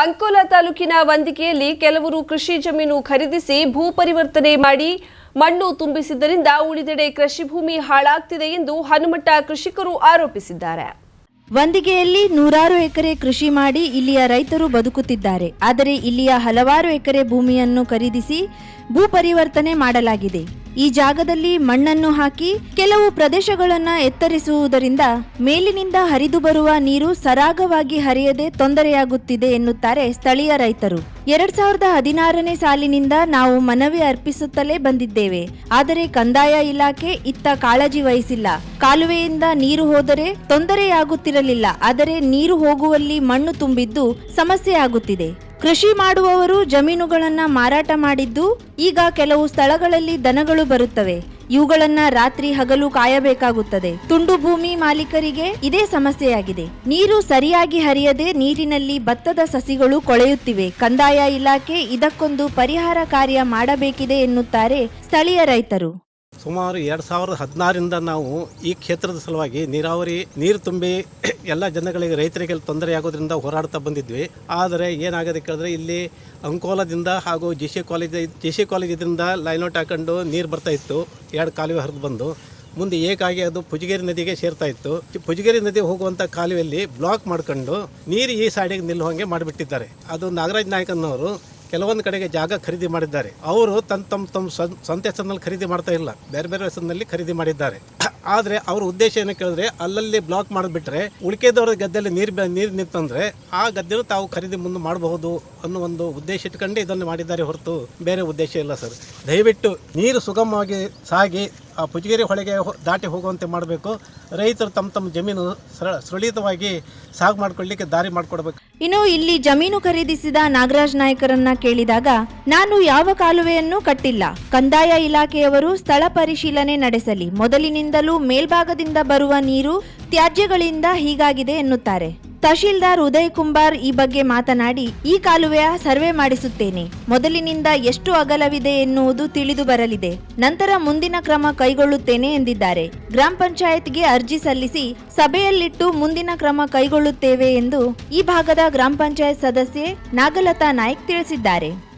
ಅಂಕೋಲಾ ತಾಲೂಕಿನ ವಂದಿಕೆಯಲ್ಲಿ ಕೆಲವರು ಕೃಷಿ ಜಮೀನು ಖರೀದಿಸಿ ಭೂ ಪರಿವರ್ತನೆ ಮಾಡಿ ಮಣ್ಣು ತುಂಬಿಸಿದ್ದರಿಂದ ಉಳಿದೆಡೆ ಕೃಷಿ ಭೂಮಿ ಹಾಳಾಗ್ತಿದೆ ಎಂದು ಹನುಮಟ್ಟ ಕೃಷಿಕರು ಆರೋಪಿಸಿದ್ದಾರೆ. ವಂದಿಗೆಯಲ್ಲಿ ನೂರಾರು ಎಕರೆ ಕೃಷಿ ಮಾಡಿ ಇಲ್ಲಿಯ ರೈತರು ಬದುಕುತ್ತಿದ್ದಾರೆ. ಆದರೆ ಇಲ್ಲಿಯ ಹಲವಾರು ಎಕರೆ ಭೂಮಿಯನ್ನು ಖರೀದಿಸಿ ಭೂ ಪರಿವರ್ತನೆ ಮಾಡಲಾಗಿದೆ. ಈ ಜಾಗದಲ್ಲಿ ಮಣ್ಣನ್ನು ಹಾಕಿ ಕೆಲವು ಪ್ರದೇಶಗಳನ್ನು ಎತ್ತರಿಸುವುದರಿಂದ ಮೇಲಿನಿಂದ ಹರಿದು ಬರುವ ನೀರು ಸರಾಗವಾಗಿ ಹರಿಯದೆ ತೊಂದರೆಯಾಗುತ್ತಿದೆ ಎನ್ನುತ್ತಾರೆ ಸ್ಥಳೀಯ ರೈತರು. ಎರಡ್ ಸಾವಿರದ ಹದಿನಾರನೇ ಸಾಲಿನಿಂದ ನಾವು ಮನವಿ ಅರ್ಪಿಸುತ್ತಲೇ ಬಂದಿದ್ದೇವೆ. ಆದರೆ ಕಂದಾಯ ಇಲಾಖೆ ಇತ್ತ ಕಾಳಜಿ ವಹಿಸಿಲ್ಲ. ಕಾಲುವೆಯಿಂದ ನೀರು ಹೋದರೆ ತೊಂದರೆಯಾಗುತ್ತಿರಲಿಲ್ಲ. ಆದರೆ ನೀರು ಹೋಗುವಲ್ಲಿ ಮಣ್ಣು ತುಂಬಿದ್ದು ಸಮಸ್ಯೆಯಾಗುತ್ತಿದೆ ಕೃಷಿ ಮಾಡುವವರು ಜಮೀನುಗಳನ್ನ ಮಾರಾಟ ಮಾಡಿದ್ದು ಈಗ ಕೆಲವು ಸ್ಥಳಗಳಲ್ಲಿ ದನಗಳು ಬರುತ್ತವೆ. ಇವುಗಳನ್ನ ರಾತ್ರಿ ಹಗಲು ಕಾಯಬೇಕಾಗುತ್ತದೆ. ತುಂಡು ಭೂಮಿ ಮಾಲೀಕರಿಗೆ ಇದೇ ಸಮಸ್ಯೆಯಾಗಿದೆ. ನೀರು ಸರಿಯಾಗಿ ಹರಿಯದೆ ನೀರಿನಲ್ಲಿ ಭತ್ತದ ಸಸಿಗಳು ಕೊಳೆಯುತ್ತಿವೆ. ಕಂದಾಯ ಇಲಾಖೆ ಇದಕ್ಕೊಂದು ಪರಿಹಾರ ಕಾರ್ಯ ಮಾಡಬೇಕಿದೆ ಎನ್ನುತ್ತಾರೆ ಸ್ಥಳೀಯ ರೈತರು. ಸುಮಾರು ಎರಡು ಸಾವಿರದ ಹದಿನಾರರಿಂದ ನಾವು ಈ ಕ್ಷೇತ್ರದ ಸಲುವಾಗಿ ನೀರಾವರಿ, ನೀರು ತುಂಬಿ ಎಲ್ಲ ಜನಗಳಿಗೆ ರೈತರಿಗೆ ತೊಂದರೆ ಆಗೋದ್ರಿಂದ ಹೋರಾಡ್ತಾ ಬಂದಿದ್ವಿ. ಆದರೆ ಏನಾಗದೆ ಕೇಳಿದ್ರೆ ಇಲ್ಲಿ ಅಂಕೋಲದಿಂದ ಹಾಗೂ G C college, G C college ಇದರಿಂದ ಲೈನೌಟ್ ಹಾಕೊಂಡು ನೀರು ಬರ್ತಾ ಇತ್ತು. ಎರಡು ಕಾಲುವೆ ಹರಿದು ಬಂದು. ಮುಂದೆ ಏಕಾಗಿ ಅದು ಪುಜಗೇರಿ ನದಿಗೆ ಸೇರ್ತಾ ಇತ್ತು. ಪುಜಗೇರಿ ನದಿ ಹೋಗುವಂಥ ಕಾಲುವೆಯಲ್ಲಿ ಬ್ಲಾಕ್ ಮಾಡ್ಕೊಂಡು ನೀರು ಈ ಸೈಡಿಗೆ ನಿಲ್ಲುವಂಗೆ ಮಾಡಿಬಿಟ್ಟಿದ್ದಾರೆ. ಅದು ನಾಗರಾಜ್ ನಾಯಕನವರು ಕೆಲವೊಂದು ಕಡೆಗೆ ಜಾಗ ಖರೀದಿ ಮಾಡಿದ್ದಾರೆ. ಅವರು ತನ್ನ ತಮ್ಮ ತಮ್ಮ ಸ್ವ- ಸ್ವಂತ ಹೆಸರಿನಲ್ಲಿ ಖರೀದಿ ಮಾಡ್ತಾ ಇಲ್ಲ. ಬೇರೆ ಬೇರೆ ಹೆಸರಿನಲ್ಲಿ ಖರೀದಿ ಮಾಡಿದ್ದಾರೆ. ಆದರೆ ಅವ್ರ ಉದ್ದೇಶ ಏನು ಕೇಳಿದ್ರೆ ಅಲ್ಲಲ್ಲಿ ಬ್ಲಾಕ್ ಮಾಡಿಬಿಟ್ರೆ ಉಳಿಕೆದವರ ಗದ್ದೆಯಲ್ಲಿ ನೀರು ನೀರು ನಿಂತಂದ್ರೆ ಆ ಗದ್ದೆನೂ ತಾವು ಖರೀದಿ ಮುಂದೆ ಮಾಡಬಹುದು ಅನ್ನೋ ಒಂದು ಉದ್ದೇಶ ಇಟ್ಕೊಂಡು ಇದನ್ನು ಮಾಡಿದ್ದಾರೆ ಹೊರತು ಬೇರೆ ಉದ್ದೇಶ ಇಲ್ಲ ಸರ್. ದಯವಿಟ್ಟು ನೀರು ಸುಗಮವಾಗಿ ಸಾಗಿ ಆ ಪುಜಗೇರಿ ಹೊಳೆಗೆ ದಾಟಿ ಹೋಗುವಂತೆ ಮಾಡಬೇಕು. ರೈತರು ತಮ್ಮ ತಮ್ಮ ಜಮೀನು ಸರಳ ಸುರಳಿತವಾಗಿ ಸಾಗು ಮಾಡ್ಕೊಳ್ಳಿಕ್ಕೆ ದಾರಿ ಮಾಡಿಕೊಡ್ಬೇಕು. ಇನ್ನು ಇಲ್ಲಿ ಜಮೀನು ಖರೀದಿಸಿದ ನಾಗರಾಜ್ ನಾಯ್ಕರನ್ನ ಕೇಳಿದಾಗ, ನಾನು ಯಾವ ಕಾಲುವೆಯನ್ನು ಕಟ್ಟಿಲ್ಲ. ಕಂದಾಯ ಇಲಾಖೆಯವರು ಸ್ಥಳ ಪರಿಶೀಲನೆ ನಡೆಸಲಿ. ಮೊದಲಿನಿಂದಲೂ ಮೇಲ್ಭಾಗದಿಂದ ಬರುವ ನೀರು ತ್ಯಾಜ್ಯಗಳಿಂದ ಹೀಗಾಗಿದೆ ಎನ್ನುತ್ತಾರೆ. ತಹಶೀಲ್ದಾರ್ ಉದಯ್ ಕುಂಬಾರ್ ಈ ಬಗ್ಗೆ ಮಾತನಾಡಿ, ಈ ಕಾಲುವೆಯ ಸರ್ವೆ ಮಾಡಿಸುತ್ತೇನೆ. ಮೊದಲಿನಿಂದ ಎಷ್ಟು ಅಗಲವಿದೆ ಎನ್ನುವುದು ತಿಳಿದು ಬರಲಿದೆ. ನಂತರ ಮುಂದಿನ ಕ್ರಮ ಕೈಗೊಳ್ಳುತ್ತೇನೆ ಎಂದಿದ್ದಾರೆ. ಗ್ರಾಮ ಪಂಚಾಯತ್ಗೆ ಅರ್ಜಿ ಸಲ್ಲಿಸಿ ಸಭೆಯಲ್ಲಿಟ್ಟು ಮುಂದಿನ ಕ್ರಮ ಕೈಗೊಳ್ಳುತ್ತೇವೆ ಎಂದು ಈ ಭಾಗದ ಗ್ರಾಮ ಪಂಚಾಯತ್ ಸದಸ್ಯೆ ನಾಗಲತಾ ನಾಯ್ಕ್ ತಿಳಿಸಿದ್ದಾರೆ.